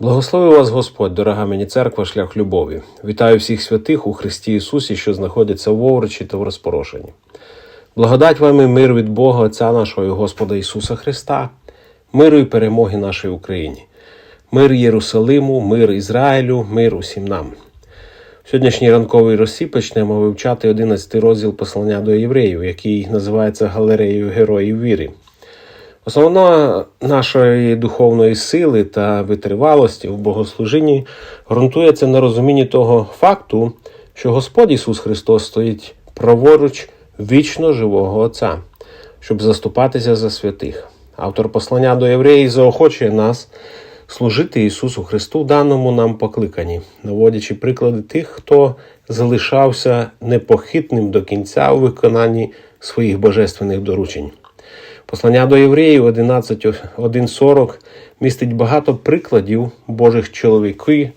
Благослови вас Господь, дорога мені церква, шлях любові. Вітаю всіх святих у Христі Ісусі, що знаходяться в Овручі та в розпорошенні. Благодать вам і мир від Бога, Отця нашого і Господа Ісуса Христа, миру і перемоги нашій Україні, мир Єрусалиму, мир Ізраїлю, мир усім нам. В сьогоднішній ранковий росі почнемо вивчати 11 розділ послання до євреїв, який називається Галереєю Героїв віри. Основна нашої духовної сили та витривалості в богослужінні ґрунтується на розумінні того факту, що Господь Ісус Христос стоїть праворуч вічно живого Отця, щоб заступатися за святих. Автор послання до євреїв заохочує нас служити Ісусу Христу даному нам покликанні, наводячи приклади тих, хто залишався непохитним до кінця у виконанні своїх божественних доручень. Послання до євреїв 11.1.40 містить багато прикладів Божих чоловіків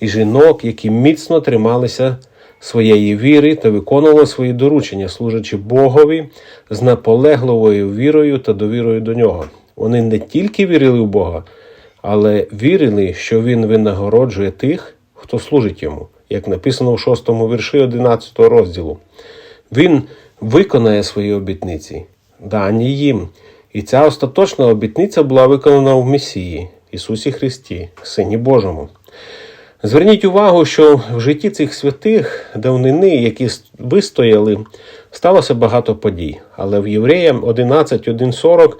і жінок, які міцно трималися своєї віри та виконували свої доручення, служачи Богові з наполегливою вірою та довірою до нього. Вони не тільки вірили в Бога, але вірили, що Він винагороджує тих, хто служить йому, як написано в 6 вірші 11 розділу. Він виконає свої обітниці, дані їм. І ця остаточна обітниця була виконана в Месії, Ісусі Христі, Сині Божому. Зверніть увагу, що в житті цих святих давнини, які вистояли, сталося багато подій. Але в Євреям 11.1.40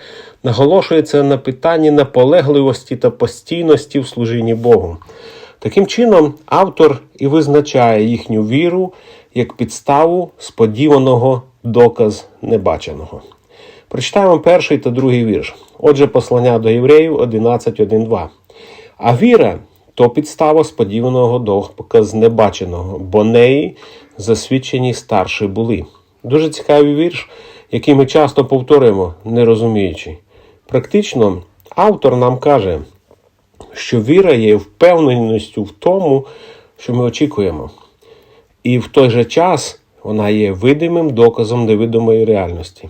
наголошується на питанні наполегливості та постійності в служінні Богу. Таким чином, автор і визначає їхню віру як підставу сподіваного доказ небаченого. Прочитаємо перший та другий вірш. Отже, послання до євреїв 11.1.2. А віра то підстава сподіваного доказ небаченого, бо неї засвідчені старші були. Дуже цікавий вірш, який ми часто повторюємо, не розуміючи. Практично, автор нам каже, що віра є впевненістю в тому, що ми очікуємо. І в той же час вона є видимим доказом невидимої реальності.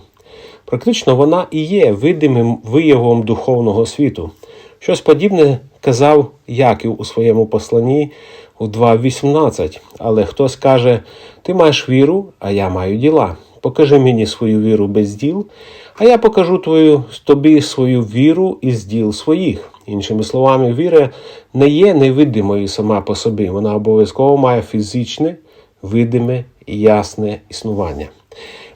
Практично вона і є видимим виявом духовного світу. Щось подібне казав Яків у своєму посланні у 2.18. Але хтось каже: Ти маєш віру, а я маю діла. Покажи мені свою віру без діл, а я покажу твою, тобі свою віру із діл своїх. Іншими словами, віра не є невидимою сама по собі. Вона обов'язково має фізичне, видиме і ясне існування.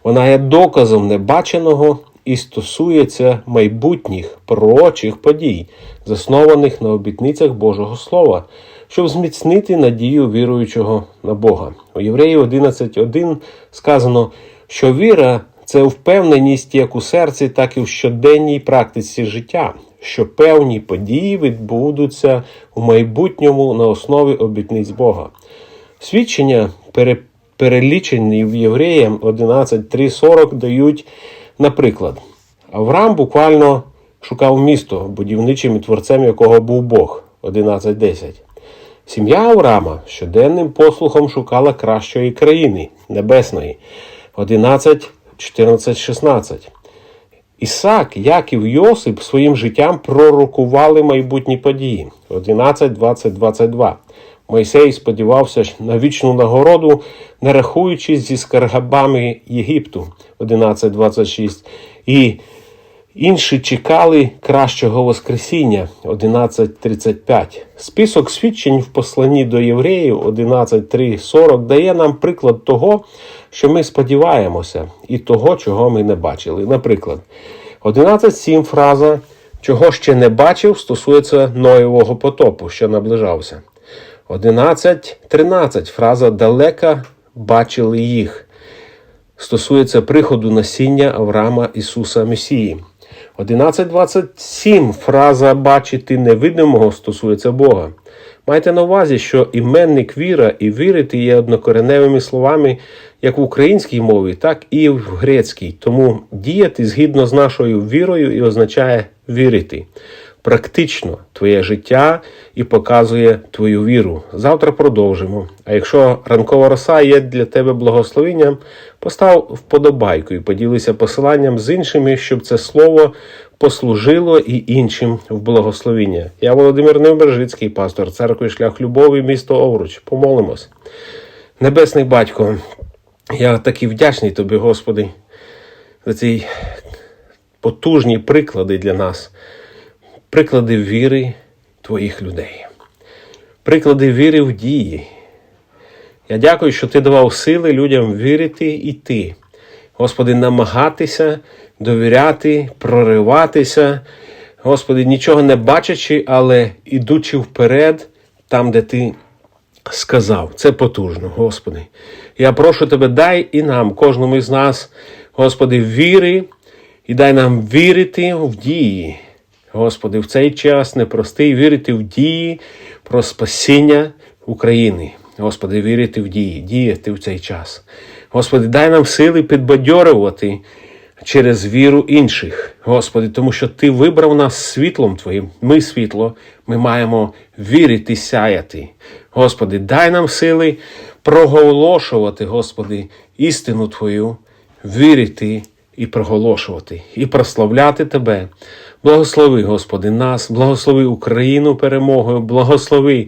Вона є доказом небаченого і стосується майбутніх пророчих подій, заснованих на обітницях Божого Слова, щоб зміцнити надію віруючого на Бога. У Євреї 11.1 сказано, що віра це впевненість як у серці, так і в щоденній практиці життя, що певні події відбудуться у майбутньому на основі обітниць Бога. Свідчення перелічені в Євреям 11.3.40 дають, наприклад, Авраам буквально шукав місто, будівничим і творцем якого був Бог 11.10. Сім'я Авраама щоденним послухом шукала кращої країни небесної 11, 14, 16. Ісак, Яків Йосип своїм життям пророкували майбутні події 11, 20, 22. Мойсей сподівався на вічну нагороду, не рахуючись зі скаргабами Єгипту 11.26. І інші чекали кращого Воскресіння 11.35. Список свідчень в посланні до євреїв 11.3.40 дає нам приклад того, що ми сподіваємося, і того, чого ми не бачили. Наприклад, 11.7 фраза, чого ще не бачив, стосується Ноєвого потопу, що наближався. 11.13 фраза далека бачили їх. Стосується приходу насіння Авраама Ісуса Месії. 11.27 фраза бачити невидимого стосується Бога. Майте на увазі, що іменник віра і вірити є однокореневими словами як в українській мові, так і в грецькій. Тому діяти згідно з нашою вірою і означає вірити. Практично твоє життя і показує твою віру. Завтра продовжимо. А якщо ранкова роса є для тебе благословенням, постав вподобайку і поділися посиланням з іншими, щоб це слово послужило і іншим в благословіння. Я Володимир Невбержицький, пастор церкви Шлях Любові, місто Овруч. Помолимось. Небесний батько, я такий вдячний тобі, Господи, за ці потужні приклади для нас, приклади віри твоїх людей, приклади віри в дії. Я дякую, що ти давав сили людям вірити і йти. Господи, намагатися, довіряти, прориватися. Господи, нічого не бачачи, але ідучи вперед, там, де ти сказав. Це потужно, Господи. Я прошу Тебе, дай і нам, кожному із нас, Господи, віри, і дай нам вірити в дії. Господи, в цей час непростий вірити в дії про спасіння України. Господи, вірити в дії, діяти в цей час. Господи, дай нам сили підбадьорювати через віру інших, Господи, тому що Ти вибрав нас світлом Твоїм. Ми світло, ми маємо вірити, сяяти. Господи, дай нам сили проголошувати, Господи, істину Твою, вірити і проголошувати, і прославляти Тебе. Благослови, Господи, нас, благослови Україну перемогою, благослови,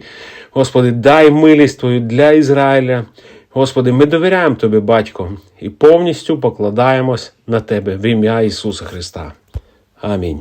Господи, дай милість Твою для Ізраїля. Господи, ми довіряємо Тобі, Батько, і повністю покладаємось на Тебе в ім'я Ісуса Христа. Амінь.